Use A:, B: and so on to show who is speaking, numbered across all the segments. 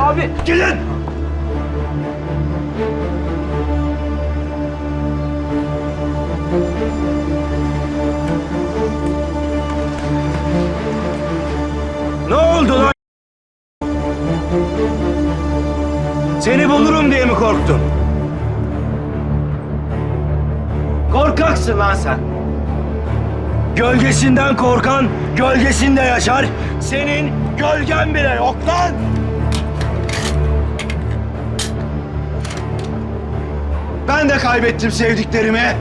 A: abi.
B: Gidin! Ne oldu lan? Seni bulurum diye mi korktun? Korkaksın lan sen. Gölgesinden korkan gölgesinde yaşar. Senin gölgen bile yok lan. Ben de kaybettim sevdiklerimi.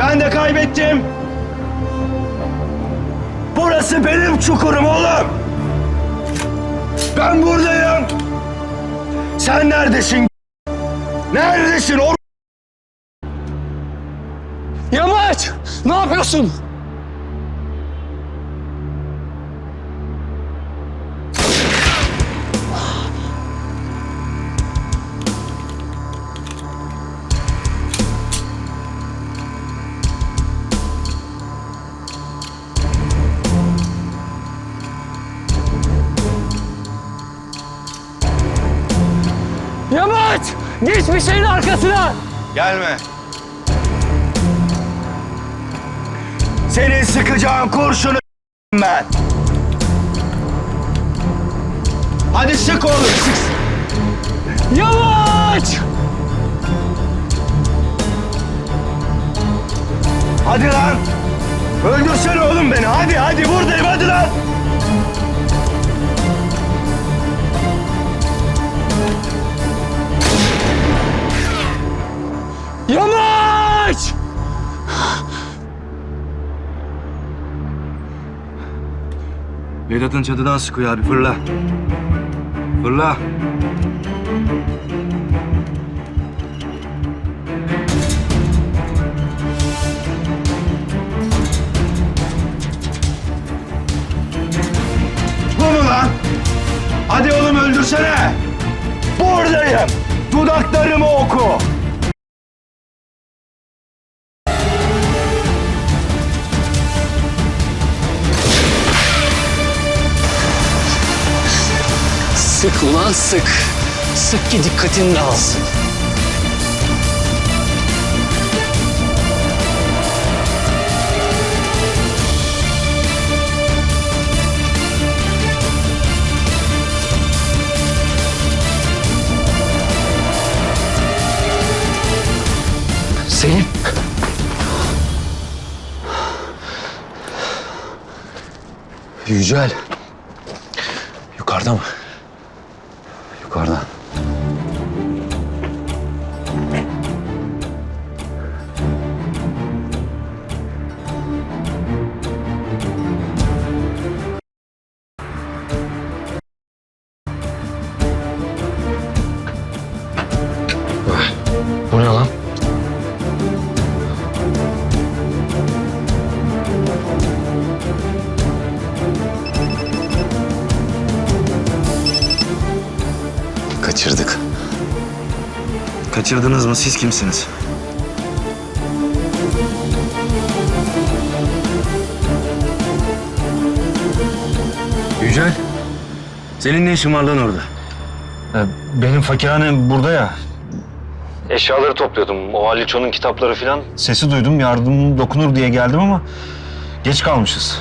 B: Ben de kaybettim. Burası benim çukurum oğlum. Ben buradayım. Sen neredesin? Neredesin o?
A: Yamaç! Ne yapıyorsun? Yamaç! Geç bir şeyin arkasına!
B: Gelme. Senin sıkacağın kurşunu ben. Hadi sık oğlum sık.
A: Yamaç!
B: Hadi lan. Öldürsene oğlum beni. Hadi hadi buradayım hadi lan. Vedat'ın çatıdan sıkıyor abi fırla. Fırla. Bu mu lan? Hadi oğlum öldürsene. Buradayım. Dudaklarımı oku.
A: Sık ulan sık. Sık ki dikkatin dağılsın. Selim.
C: Yücel. Yukarıda mı? Yukarıda. Kaçırdık.
B: Kaçırdınız mı? Siz kimsiniz? Yücel. Senin ne işin var lan orada?
C: Benim fakirhane burada ya.
D: Eşyaları topluyordum. O Aliço'nun kitapları falan.
C: Sesi duydum yardım dokunur diye geldim ama geç kalmışız.